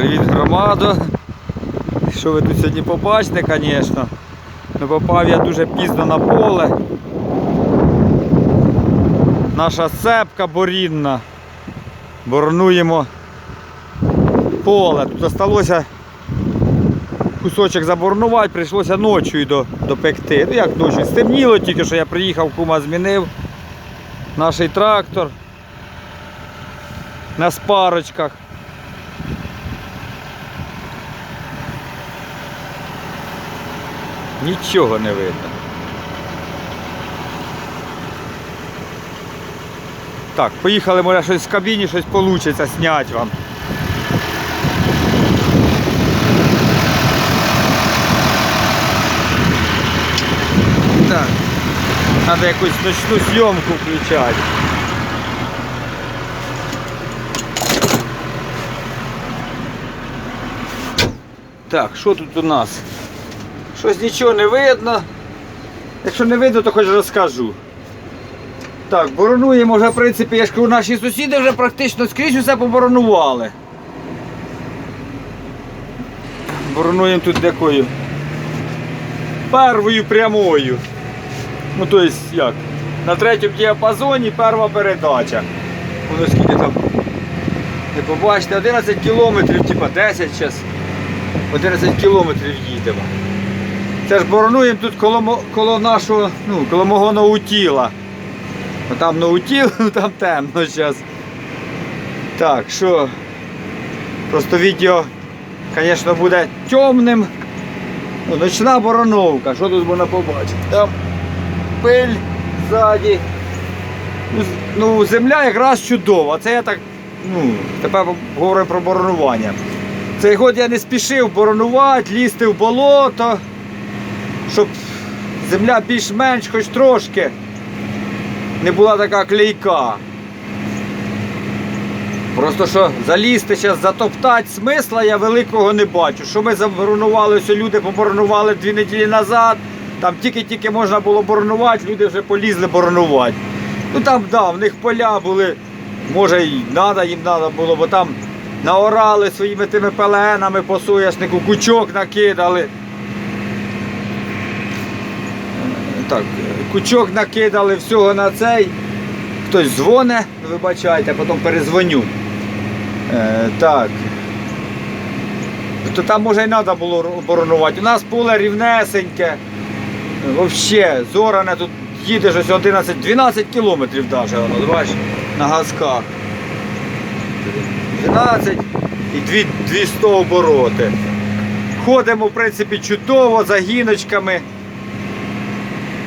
Привіт, громадо. Що ви тут сьогодні побачите, звісно. Ну, попав я дуже пізно на поле. Наша цепка борінна. Боронуємо поле. Тут залишилося кусочок заборонувати, прийшлося до, допекти. Ну як ночі? Стемніло тільки, що я приїхав, кума змінив. Наш трактор на спарочках. Нічого не видно. Так, поїхали, може щось в кабіні, щось вийде зняти вам. Так. Треба якусь ночну зйомку включати. Так, що тут у нас? Щось нічого не видно. Якщо не видно, то хоч розкажу. Так, боронуємо вже, в принципі, я ж кажу, наші сусіди вже практично скрізь усе поборонували. Боронуємо тут якою? Первою прямою. Ну, то есть як? На третьому діапазоні перша передача. Воно скільки там. Ви побачите, 11 кілометрів, типа 10 зараз. 11 кілометрів їдемо. Це ж боронуємо тут коло, коло нашого, ну, коло мого наутіла. Там наутіл, там темно зараз. Так, що? Просто відео, звісно, буде темним. Ну, ночна бороновка, що тут можна побачити? Там пиль ззаді. Ну, Ну, земля якраз чудова. Це я так, ну, тепер говорю про боронування. Цей год я не спішив боронувати, лізти в болото, щоб земля більш-менш хоч трошки не була така клейка. Просто що залізти зараз, затоптати смисла я великого не бачу. Що ми заборонували, ось люди поборонували дві неділі назад, там тільки-тільки можна було боронувати, люди вже полізли боронувати. Ну там, да, в них поля були, може і треба їм треба було, бо там наорали своїми тими пеленами по соняшнику, кучок накидали. Е, Так, кучок накидали всього на цей. Хтось дзвоне, вибачайте, потім перезвоню. Е, так. То там може й треба було оборонувати. У нас поле рівнесеньке. Взагалі, зоране тут їдеш ось 11-12 кілометрів навіть, воно, бачиш, на газках. 12 і 2 200 обороти. Ходимо, в принципі, чудово, загіночками.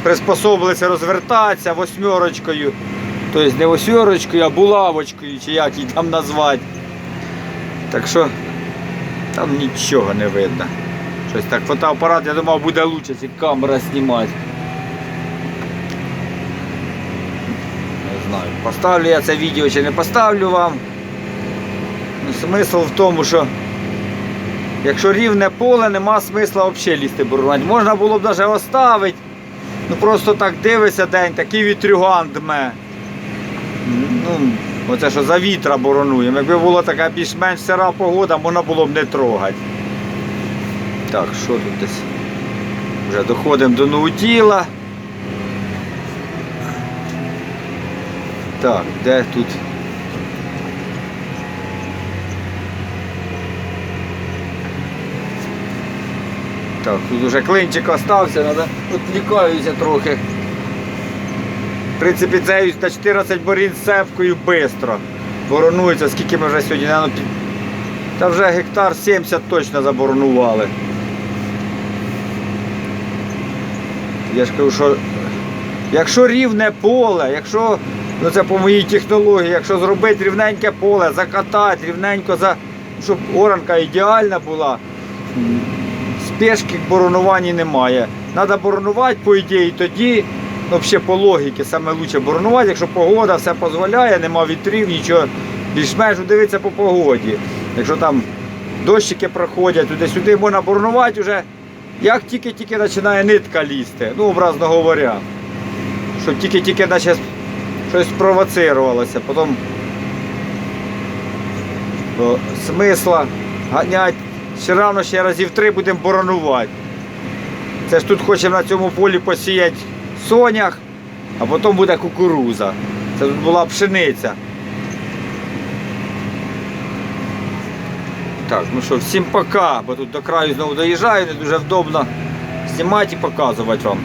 Приспособилися розвертатися восьмерочкою. Тобто не восьмерочкою, а булавочкою, чи як її там назвати. Так що там нічого не видно. Щось так фотоапарат, я думав, буде краще, якщо камера знімати. Не знаю, поставлю я це відео чи не поставлю вам. Ну, смисл в тому, що якщо рівне поле, нема смисла взагалі лізти боронувати. Можна було б навіть оставити. Ну просто так дивишся день, такий вітрюган дме. Ну, оце що за вітра боронуємо. Якби була така більш-менш сира погода, можна було б не трогати. Так, що тут десь? Вже доходимо до ноутіла. Так, де тут? Так, тут уже клинчик остався, треба відвлікаюся трохи. В принципі, це на 14 борін з цепкою швидко. Боронується, скільки ми вже сьогодні. Та вже гектар 70 точно заборонували. Я ж кажу, що якщо рівне поле, якщо, ну це по моїй технології, якщо зробити рівненьке поле, закатати, рівненько, за, щоб оранка ідеальна була, спешки в боронуванні немає. Треба боронувати, по ідеї, тоді, ну, взагалі по логіці, саме краще боронувати, якщо погода все дозволяє, нема вітрів, нічого, більш-менш дивитися по погоді. Якщо там дощики проходять, туди-сюди можна боронувати вже, як тільки-тільки починає нитка лізти, ну, образно говоря. Щоб тільки-тільки наче щось спровоцирувалося, потім бо смисла ганять. Все одно ще разів три будемо боронувати. Це ж тут хочемо на цьому полі посіяти сонях, а потім буде кукуруза. Це тут була пшениця. Так, ну що, всім пока, бо тут до краю знову доїжджаю, не дуже вдобно знімати і показувати вам.